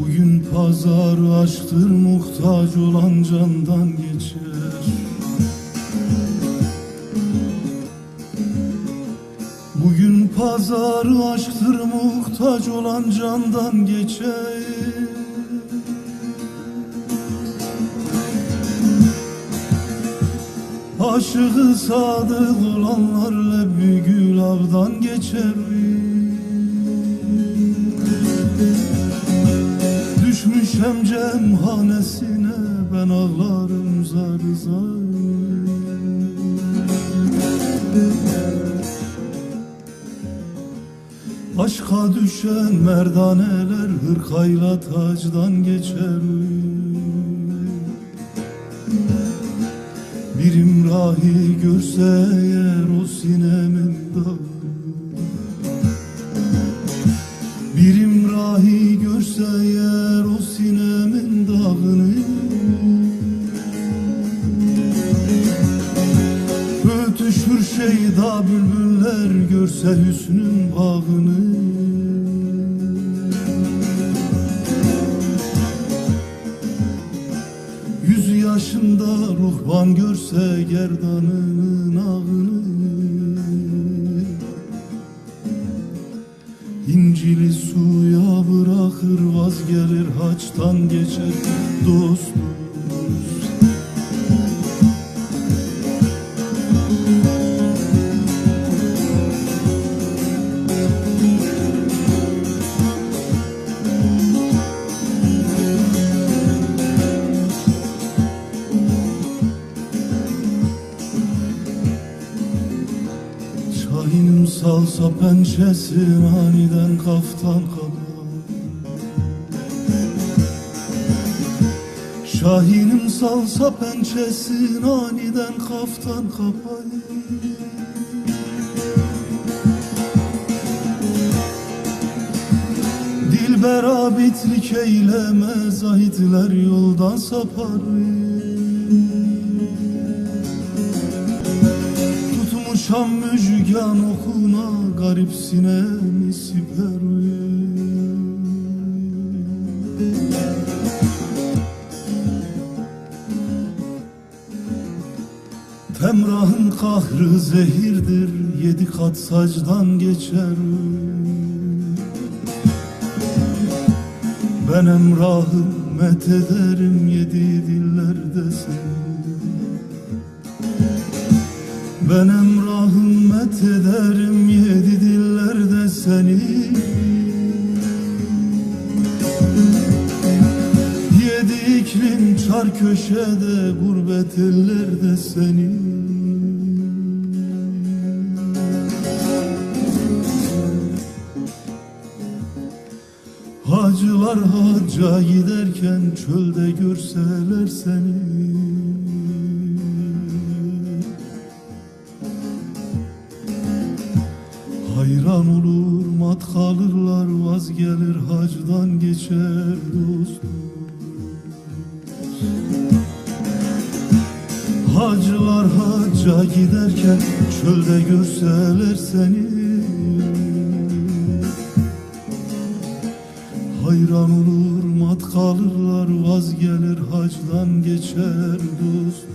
Bugün pazar aşktır muhtaç olan candan geçer. Bugün pazar aşktır muhtaç olan candan geçer. Aşığı sadık olanlarla bir gül avdan geçer Düşmüşem cemhanesine ben ağlarım zar zar. Aşka düşen merdaneler hırkayla tacdan geçer. Bir imrahi görse eğer o sinemin dağı. Bir imrahi görse eğer Şeyda bülbüller görse hüsnün bağını. Yüz yaşında ruhban görse gerdanının ağını. İncili suya bırakır vazgelir haçtan geçer dost Şahinim salsa pençesin aniden kaftan kaba Şahinim salsa pençesin aniden kaftan kapay Dilber abitlik eyleme zahitler yoldan sapar Tutmuşam müjgan okuna garip sinemi siper Temrahın kahrı zehirdir Yedi kat sacdan geçer Ben emrahı met ederim Yedi dillerde seni. Ben emrahım seni Yedi iklim çar köşede gurbet ellerde seni. Hacılar hacca giderken çölde görseler seni Hayran olur mat kalırlar vazgelir hacdan geçer dost Hacılar hacca giderken çölde görseler seni. Hayran olur mat kalırlar vazgelir hacdan geçer dost